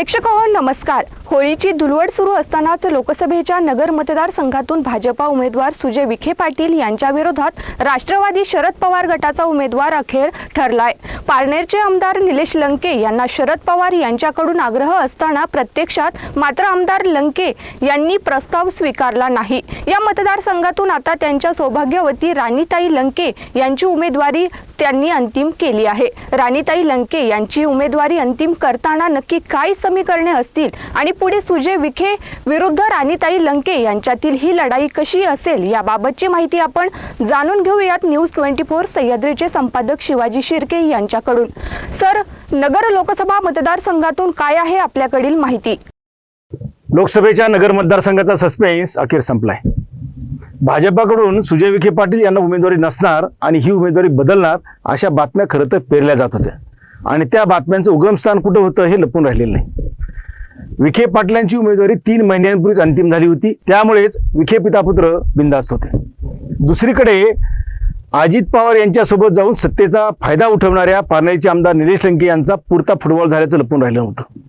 प्रेक्षक हो नमस्कार. होळीची धुलवड सुरू असतानाच लोकसभेच्या नगर मतदारसंघातून भाजपा उमेदवार सुजय विखे पाटील यांच्या विरोधात राष्ट्रवादी शरद पवार गटाचा उमेदवार अखेर ठरलाय. पारनेरचे आमदार निलेश लंके यांना शरद पवार यांच्याकडून आग्रह असताना प्रत्यक्षात मात्र आमदार लंके यांनी प्रस्ताव स्वीकारला नाही. या मतदारसंघातून आता त्यांच्या सौभाग्यवती राणीताई लंके यांची उमेदवारी त्यांनी अंतिम केली आहे. राणीताई लंके यांची उमेदवारी अंतिम करताना नक्की काय समीकरणे असतील? आणि पुढे सुजय विखे विरुद्ध राणीताई लंके यांच्यातील ही लढाई कशी असेल? याबाबतची माहिती आपण जाणून घेऊयात न्यूज ट्वेंटी फोर सह्याद्रीचे संपादक शिवाजी शिर्के यांच्याकडून. सर नगर लोकसभा मतदारसंघातून काय आहे आपल्याकडील माहिती? लोकसभेच्या नगर मतदारसंघाचा सस्पेन्स अखेर संपलाय. भाजपाकडून सुजय विखे पाटील यांना उमेदवारी नसणार आणि ही उमेदवारी बदलणार अशा बातम्या खरं तर पेरल्या जात होत्या. आणि त्या बातम्यांचं उगमस्थान कुठं होतं हे लपून राहिलेलं नाही. विखे पाटलांची उमेदवारी तीन महिन्यांपूर्वीच अंतिम झाली होती. त्यामुळेच विखे पितापुत्र बिंदास्त होते. दुसरीकडे अजित पवार यांच्यासोबत जाऊन सत्तेचा फायदा उठवणाऱ्या पारनेरचे आमदार निलेश लंके यांचा पुरता फुटबॉल झाल्याचं लपून राहिलं होतं.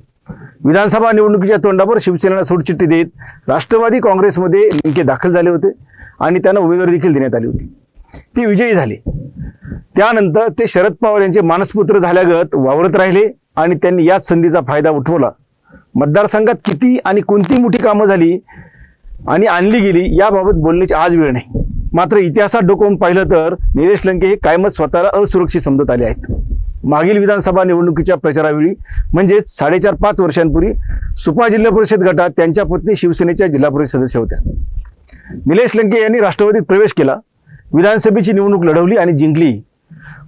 विधानसभा निवडणुकीच्या तोंडावर शिवसेनेला सोडचिठ्ठी देत राष्ट्रवादी काँग्रेसमध्ये नेमके दाखल झाले होते आणि त्यांना उमेदवारी देखील देण्यात आली होती. ते विजयी झाले. त्यानंतर ते शरद पवार यांचे मानसपुत्र झाल्यागत वावरत राहिले आणि त्यांनी याच संधीचा फायदा उठवला. मतदारसंघात किती आणि कोणती मोठी कामं झाली आणि आणली गेली याबाबत बोलण्याची आज वेळ नाही. मात्र इतिहासात डोकवून पाहिलं तर निलेश लंके हे कायमच स्वतःला असुरक्षित समजत आले आहेत. मागील विधानसभा निवडणुकीच्या प्रचारावेळी म्हणजेच साडेचार पाच वर्षांपूर्वी सुपा जिल्हा परिषद गटात त्यांच्या पत्नी शिवसेनेच्या जिल्हा परिषद सदस्य होत्या. निलेश लंके यांनी राष्ट्रवादीत प्रवेश केला विधानसभेची निवडणूक लढवली आणि जिंकली.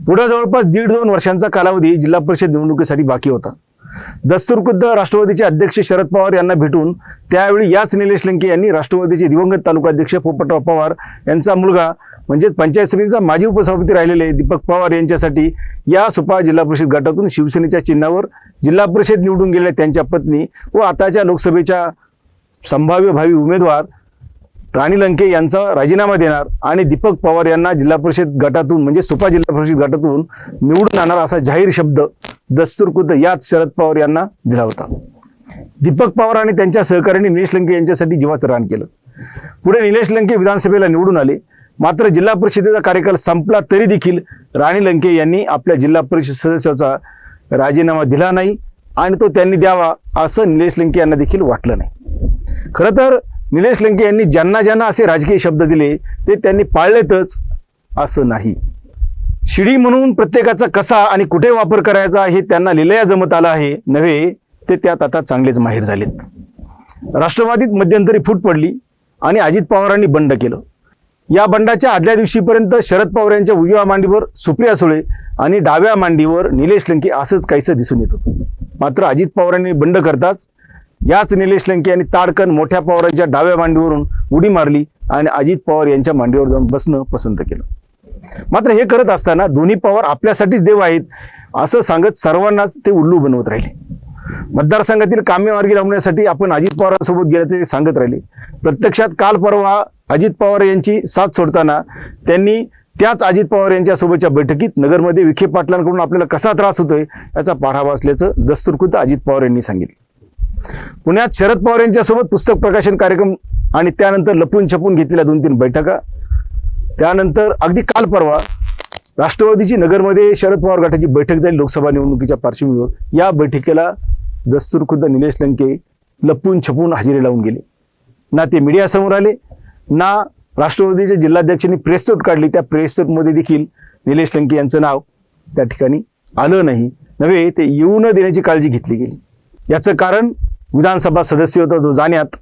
पुढे जवळपास दीड दोन वर्षांचा कालावधी जिल्हा परिषद निवडणुकीसाठी बाकी होता. दस्तुरखुद्द राष्ट्रवादीचे अध्यक्ष शरद पवार यांना भेटून त्यावेळी याच निलेश लंके यांनी राष्ट्रवादीचे दिवंगत तालुकाध्यक्ष पोपटराव पवार यांचा मुलगा म्हणजेच पंचायत समितीचा माजी उपसभापती राहिलेले दीपक पवार यांच्यासाठी या सुपा जिल्हा परिषद गटातून शिवसेनेच्या चिन्हावर जिल्हा परिषद निवडून गेलेल्या त्यांच्या पत्नी व आताच्या लोकसभेच्या संभाव्य भावी उमेदवार राणी लंके यांचा राजीनामा देणार आणि दीपक पवार यांना जिल्हा परिषद गटातून म्हणजे सुपा जिल्हा परिषद गटातून निवडून आणणार असा जाहीर शब्द दस्तूरखुद्द याच शरद पवार यांना दिला होता. दीपक पवार आणि त्यांच्या सहकार्याने निलेश लंके यांच्यासाठी जीवाचं रान केलं. पुढे निलेश लंके विधानसभेला निवडून आले. मात्र जिल्हा परिषदेचा कार्यकाल संपला तरी देखील राणी लंके यांनी आपल्या जिल्हा परिषद सदस्याचा राजीनामा दिला नाही आणि तो त्यांनी द्यावा असं निलेश लंके यांना देखील वाटलं नाही. खरं तर निलेश लंके यांनी ज्यांना ज्यांना असे राजकीय शब्द दिले ते त्यांनी पाळलेतच असं नाही. शिडी म्हणून प्रत्येकाचा कसा आणि कुठे वापर करायचा हे त्यांना लिलया जमत आलं आहे नव्हे ते त्यात आता चांगलेच माहीर झालेत. राष्ट्रवादीत मध्यंतरी फूट पडली आणि अजित पवारांनी बंड केलं. या बंडाच्या आदल्या दिवशीपर्यंत शरद पवार यांच्या उजव्या मांडीवर सुप्रिया सुळे आणि डाव्या मांडीवर निलेश लंके असंच काहीसं दिसून येत. होतं मात्र अजित पवारांनी बंड करताच याच निलेश लंके यांनी ताडकन मोठ्या पवारांच्या डाव्या मांडीवरून उडी मारली आणि अजित पवार यांच्या मांडीवर जाऊन बसणं पसंत केलं. मात्र हे करत असताना दोन्ही पवार आपल्यासाठीच देव आहेत असं सांगत सर्वांनाच ते उल्लू बनवत राहिले. मतदारसंघातील कामे मार्गी लावण्यासाठी आपण अजित पवारांसोबत गेल्याचे सांगत राहिले. प्रत्यक्षात काल परवा अजित पवार यांची साथ सोडताना त्यांनी त्याच अजित पवार यांच्यासोबतच्या बैठकीत नगरमध्ये विखे पाटलांकडून आपल्याला कसा त्रास होतोय याचा पाढावा असल्याचं दस्तूरखुद्द अजित पवार यांनी सांगितलं. पुण्यात शरद पवार यांच्यासोबत पुस्तक प्रकाशन कार्यक्रम आणि त्यानंतर लपून छपून घेतलेल्या दोन तीन बैठका. त्यानंतर अगदी काल परवा राष्ट्रवादीची नगरमध्ये शरद पवार गटाची बैठक झाली लोकसभा निवडणुकीच्या पार्श्वभूमीवर. या बैठकीला दस्तूरखुद्द निलेश लंके लपून छपून हजेरी लावून गेले. ना ते मीडियासमोर आले. ना राष्ट्रवादीच्या जिल्हाध्यक्षांनी प्रेससूट काढली. त्या प्रेससूटमध्ये देखील निलेश लंके यांचं नाव त्या ठिकाणी आलं नाही. नव्हे ते येऊ न देण्याची काळजी घेतली गेली. याचं कारण विधानसभा सदस्य होता तो जाण्यात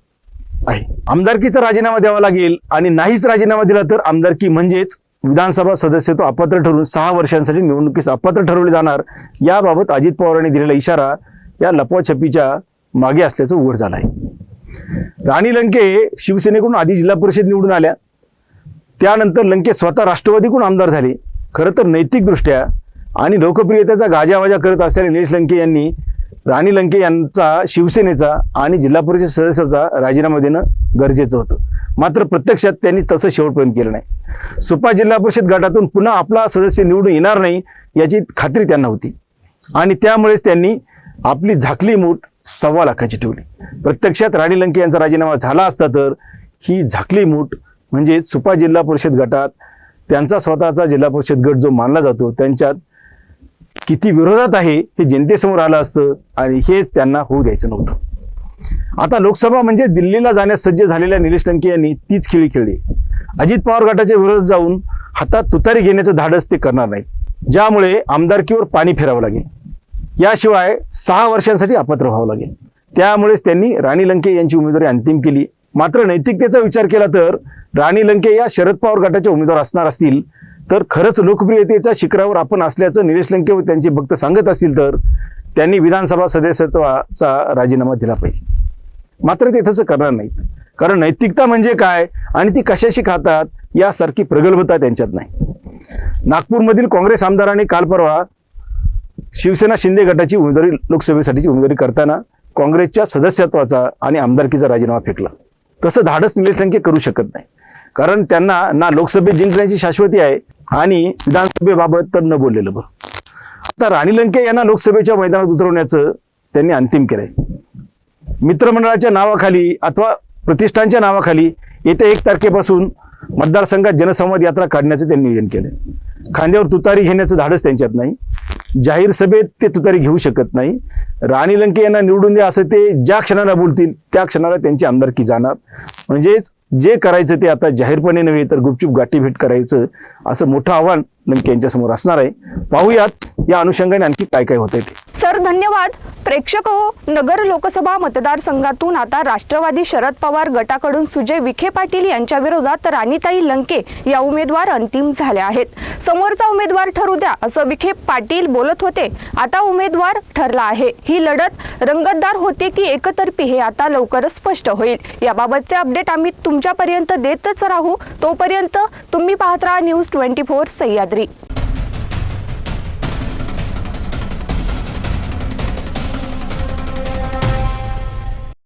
आहे. आमदारकीचा राजीनामा द्यावा लागेल आणि नाहीच राजीनामा दिला तर आमदारकी म्हणजेच विधानसभा सदस्य तो अपात्र ठरून सहा वर्षांसाठी निवडणुकीस अपात्र ठरवले जाणार. याबाबत अजित पवारांनी दिलेला इशारा या लपवाछपीच्या मागे असल्याचं उघड झालं आहे. राणी लंके शिवसेनेकडून आधी जिल्हा परिषद निवडून आल्या. त्यानंतर लंके स्वतः राष्ट्रवादीकडून आमदार झाले. खरं तर नैतिकदृष्ट्या आणि लोकप्रियतेचा गाजावाजा करत असलेल्या निलेश लंके यांनी राणी लंके यांचा शिवसेनेचा आणि जिल्हा परिषद सदस्याचा राजीनामा देणं गरजेचं होतं. मात्र प्रत्यक्षात त्यांनी तसं शेवटपर्यंत केलं नाही. सुपा जिल्हा परिषद गटातून पुन्हा आपला सदस्य निवडून येणार नाही याची खात्री त्यांना होती. आणि त्यामुळेच त्यांनी आपली झाकली मूठ सव्वा लाखाची ठेवली. प्रत्यक्षात राणी लंके यांचा राजीनामा झाला असता तर ही झाकली मूठ म्हणजे सुपा जिल्हा परिषद गटात त्यांचा स्वतःचा जिल्हा परिषद गट जो मानला जातो त्यांच्यात किती विरोधात आहे हे जनतेसमोर आलं असतं आणि हेच त्यांना होऊ द्यायचं नव्हतं. आता लोकसभा म्हणजे दिल्लीला जाण्यास सज्ज झालेल्या निलेश लंके यांनी तीच खेळी खेळली. अजित पवार गटाच्या विरोधात जाऊन हातात तुतारी घेण्याचं धाडस ते करणार नाहीत. ज्यामुळे आमदारकीवर पाणी फिरावं लागेल. याशिवाय सहा वर्षांसाठी अपात्र व्हावं लागेल. त्यामुळेच त्यांनी राणी लंके यांची उमेदवारी अंतिम केली. मात्र नैतिकतेचा विचार केला तर राणी लंके या शरद पवार गटाचे उमेदवार असणार असतील. तर खरंच लोकप्रियतेच्या शिखरावर आपण असल्याचं निलेश लंके व त्यांचे भक्त सांगत असतील तर त्यांनी विधानसभा सदस्यत्वाचा राजीनामा दिला पाहिजे. मात्र ते तसं करणार नाहीत. कारण नैतिकता म्हणजे काय आणि ती कशाशी खातात यासारखी प्रगल्भता त्यांच्यात नाही. नागपूरमधील काँग्रेस आमदारांनी काल परवा शिवसेना शिंदे गटाची उमेदवारी लोकसभेसाठीची उमेदवारी करताना काँग्रेसच्या सदस्यत्वाचा आणि आमदारकीचा राजीनामा फेकला. तसं धाडस निलेश लंके करू शकत नाही. कारण त्यांना ना लोकसभेत जिंकण्याची शाश्वती आहे आणि विधानसभेबाबत तर न बोललेलं बरं. आता राणी लंके यांना लोकसभेच्या मैदानात उतरवण्याचं त्यांनी अंतिम केलंय. मित्रमंडळाच्या नावाखाली अथवा प्रतिष्ठानच्या नावाखाली येत्या एक तारखेपासून मतदारसंघात जनसंवाद यात्रा काढण्याचं त्यांनी नियोजन केलं खांद्यावर तुतारी घेण्याचं धाडस त्यांच्यात नाही. जाहीर सभेत ते तुतारी घेऊ शकत नाही. राणी लंके यांना निवडून द्या असं ते ज्या क्षणाला बोलतील त्या क्षणाला त्यांची आमदारकी जाणार. म्हणजेच जे करायचं ते आता जाहीरपणे नव्हे तर गुपचूप गाठीभेट करायचं असं मोठं आव्हान लंके यांच्यासमोर असणार आहे. पाहूयात या अनुषंगाने आणखी काय काय होते ते. सर धन्यवाद. प्रेक्षक हो नगर लोकसभा मतदारसंघातून आता राष्ट्रवादी शरद पवार गटाकडून सुजय विखे पाटील यांच्या विरोधात राणीताई लंके या उमेदवार अंतिम झाल्या आहेत. समोरचा उमेदवार ठरू द्या असं विखे पाटील बोलत होते. आता उमेदवार ठरला आहे. ही लढत रंगतदार होते की एकतर्फी हे आता लवकरच स्पष्ट होईल. याबाबतचे अपडेट आम्ही तुमच्यापर्यंत देतच राहू. तोपर्यंत तुम्ही पाहत राहा न्यूज ट्वेंटी फोर सह्याद्री. நன்றி